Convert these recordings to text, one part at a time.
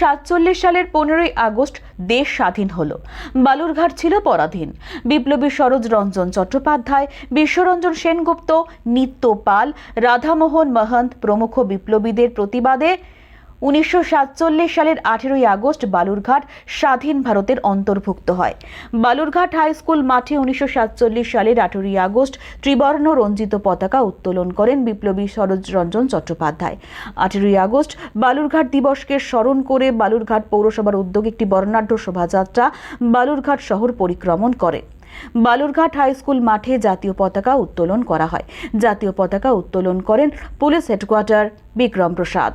সাতচল্লিশ সালের পনেরোই আগস্ট দেশ স্বাধীন হল। বালুরঘাট ছিল পরাধীন। বিপ্লবী সরোজ রঞ্জন চট্টোপাধ্যায়, বিশ্বরঞ্জন সেনগুপ্ত, নিত্য পাল, রাধামোহন মহন্ত প্রমুখ বিপ্লবীদের প্রতিবাদে উনিশশো সাতচল্লিশ সালের আঠেরোই আগস্ট বালুরঘাট স্বাধীন ভারতের অন্তর্ভুক্ত হয়। বালুরঘাট হাই স্কুল মাঠে উনিশশো সাতচল্লিশ সালের আঠেরোই আগস্ট ত্রিবর্ণ রঞ্জিত পতাকা উত্তোলন করেন বিপ্লবী সরোজ রঞ্জন চট্টোপাধ্যায়। আঠেরোই আগস্ট বালুরঘাট দিবসকে স্মরণ করে বালুরঘাট পৌরসভার উদ্যোগে একটি বর্ণাঢ্য শোভাযাত্রা বালুরঘাট শহর পরিক্রমণ করে। বালুরঘাট হাই স্কুল মাঠে জাতীয় পতাকা উত্তোলন করা হয়। জাতীয় পতাকা উত্তোলন করেন পুলিশ হেডকোয়ার্টার বিক্রম প্রসাদ।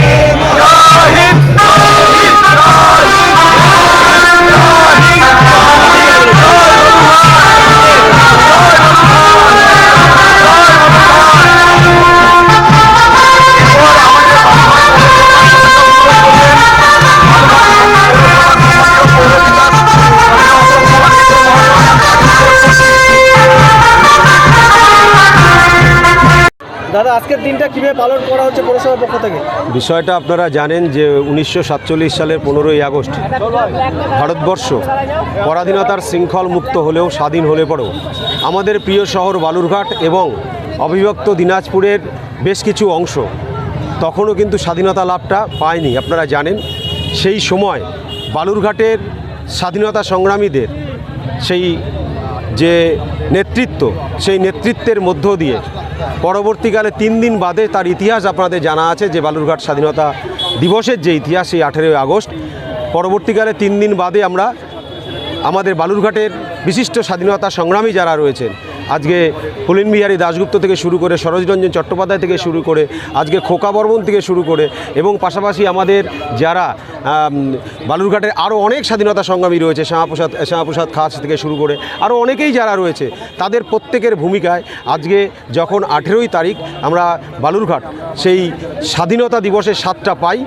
দাদা, আজকের দিনটা কীভাবে পালন করা হচ্ছে পৌরসভার পক্ষ থেকে? বিষয়টা আপনারা জানেন যে উনিশশো সাতচল্লিশ সালের পনেরোই আগস্ট ভারতবর্ষ পরাধীনতার শৃঙ্খল মুক্ত হলেও স্বাধীন হলে পরেও আমাদের প্রিয় শহর বালুরঘাট এবং অবিভক্ত দিনাজপুরের বেশ কিছু অংশ তখনও কিন্তু স্বাধীনতা লাভটা পায়নি, আপনারা জানেন। সেই সময় বালুরঘাটের স্বাধীনতা সংগ্রামীদের সেই যে নেতৃত্ব, সেই নেতৃত্বের মধ্য দিয়ে পরবর্তীকালে তিন দিন বাদে তার ইতিহাস আপনাদের জানা আছে যে বালুরঘাট স্বাধীনতা দিবসের যে ইতিহাস সেই আঠেরোই আগস্ট। পরবর্তীকালে তিন দিন বাদে আমরা আমাদের বালুরঘাটের বিশিষ্ট স্বাধীনতা সংগ্রামী যারা রয়েছেন আজকে পুলিন বিহারী দাশগুপ্ত থেকে শুরু করে সরোজরঞ্জন চট্টোপাধ্যায় থেকে শুরু করে, আজকে খোকা বর্মন থেকে শুরু করে এবং পাশাপাশি আমাদের যারা বালুরঘাটের আরও অনেক স্বাধীনতা সংগ্রামী রয়েছে, শ্যামাপ্রসাদ শ্যামাপ্রসাদ খাস থেকে শুরু করে আরও অনেকেই যারা রয়েছে, তাদের প্রত্যেকের ভূমিকায় আজকে যখন আঠেরোই তারিখ আমরা বালুরঘাট সেই স্বাধীনতা দিবসের সাতটা পাই,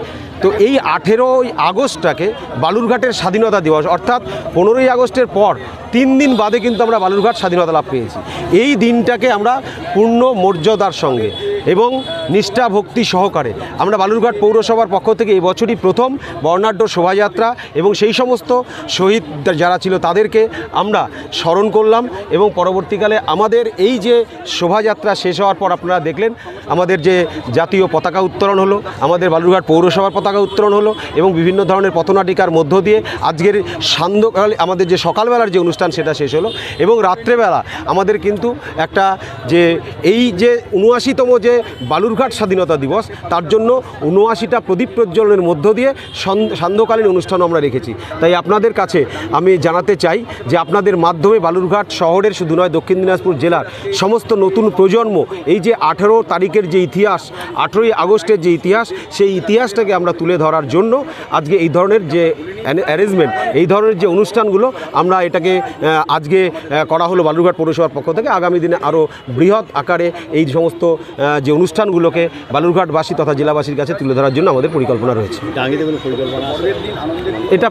তো এই আঠেরোই আগস্টটাকে বালুরঘাটের স্বাধীনতা দিবস অর্থাৎ পনেরোই আগস্টের পর তিন দিন বাদে কিন্তু আমরা বালুরঘাট স্বাধীনতা লাভ পেয়েছি। এই দিনটাকে আমরা পূর্ণ মর্যাদার সঙ্গে এবং নিষ্ঠা ভক্তি সহকারে আমরা বালুরঘাট পৌরসভার পক্ষ থেকে এই বছরই প্রথম বর্ণাঢ্য শোভাযাত্রা এবং সেই সমস্ত শহীদ যারা ছিল তাদেরকে আমরা স্মরণ করলাম এবং পরবর্তীকালে আমাদের এই যে শোভাযাত্রা শেষ হওয়ার পর আপনারা দেখলেন, আমাদের যে জাতীয় পতাকা উত্তোলন হলো, আমাদের বালুরঘাট পৌরসভার পতাকা উত্তোলন হলো এবং বিভিন্ন ধরনের পথনাটিকার মধ্য দিয়ে আজকের সান্ধ্যকাল আমাদের যে সকালবেলার যে অনুষ্ঠান সেটা শেষ হলো। এবং রাত্রেবেলা আমাদের কিন্তু একটা যে এই যে উনআশিতম যে বালুরঘাট স্বাধীনতা দিবস, তার জন্য উনআশিটা প্রদীপ প্রজ্বলনের মধ্য দিয়ে সন- সান্ধ্যকালীন অনুষ্ঠান আমরা রেখেছি। তাই আপনাদের কাছে আমি জানাতে চাই যে আপনাদের মাধ্যমে বালুরঘাট শহরের, শুধু নয় দক্ষিণ দিনাজপুর জেলার সমস্ত নতুন প্রজন্ম, এই যে আঠেরো তারিখের যে ইতিহাস, আঠেরোই আগস্টের যে ইতিহাস, সেই ইতিহাসটাকে আমরা তুলে ধরার জন্য আজকে এই ধরনের যে অ্যারেঞ্জমেন্ট, এই ধরনের যে অনুষ্ঠানগুলো, আমরা এটাকে আজকে করা হলো বালুরঘাট পৌরসভার পক্ষ থেকে। আগামী দিনে আরও বৃহৎ আকারে এই সমস্ত যে অনুষ্ঠানগুলোকে বালুরঘাটবাসী তথা জেলাবাসীর কাছে তুলে ধরার জন্য আমাদের পরিকল্পনা রয়েছে। এটা